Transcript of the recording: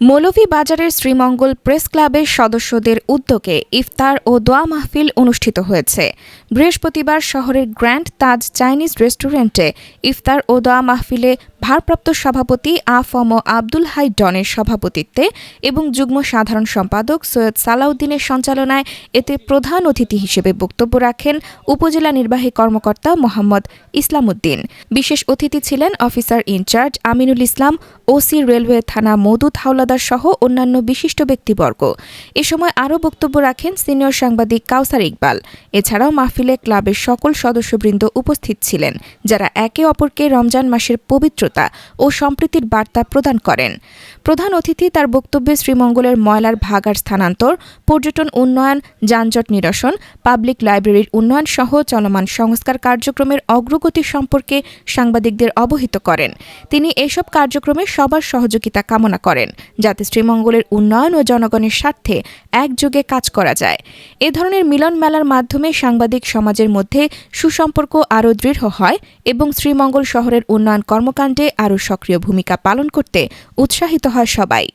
মৌলভীবাজারের শ্রীমঙ্গল প্রেস ক্লাবের সদস্যদের উদ্যোগে ইফতার ও দোয়া মাহফিল অনুষ্ঠিত হয়েছে। বৃহস্পতিবার শহরের গ্র্যান্ড তাজ চাইনিজ রেস্টুরেন্টে ইফতার ও দোয়া মাহফিলে ভারপ্রাপ্ত সভাপতি আফম আব্দুল হাই ডনের সভাপতিত্বে এবং যুগ্ম সাধারণ সম্পাদক সৈয়দ সালাউদ্দিনের সঞ্চালনায় এতে প্রধান অতিথি হিসেবে বক্তব্য রাখেন উপজেলা নির্বাহী কর্মকর্তা মোহাম্মদ ইসলামউদ্দিন। বিশেষ অতিথি ছিলেন officer in charge Aminul Islam, OC railway থানা মদুদ হাওলাদার সহ অন্যান্য বিশিষ্ট ব্যক্তিবর্গ। এ সময় আরও বক্তব্য রাখেন সিনিয়র সাংবাদিক কাউসার ইকবাল। এছাড়াও মাহফিলে ক্লাবের সকল সদস্যবৃন্দ উপস্থিত ছিলেন, যারা একে অপরকে রমজান মাসের পবিত্রতা ও সম্প্রীতির বার্তা প্রদান করেন। প্রধান অতিথি তার বক্তব্যে শ্রীমঙ্গলের ময়লার ভাগার স্থানান্তর, পর্যটন উন্নয়ন, যানজট নিরসন, পাবলিক লাইব্রেরির উন্নয়ন সহ চলমান সংস্কার কার্যক্রমের অগ্রগতি সম্পর্কে সাংবাদিকদের অবহিত করেন। তিনি এসব কার্যক্রমে সবার সহযোগিতা কামনা করেন, যাতে শ্রীমঙ্গলের উন্নয়ন ও জনগণের স্বার্থে একযোগে কাজ করা যায়। এ ধরনের মিলন মেলার মাধ্যমে সাংবাদিক সমাজের মধ্যে সুসম্পর্ক আরও দৃঢ় হয় এবং শ্রীমঙ্গল শহরের উন্নয়ন কর্মকাণ্ডে আরও সক্রিয় ভূমিকা পালন করতে উৎসাহিত হয় সবাই।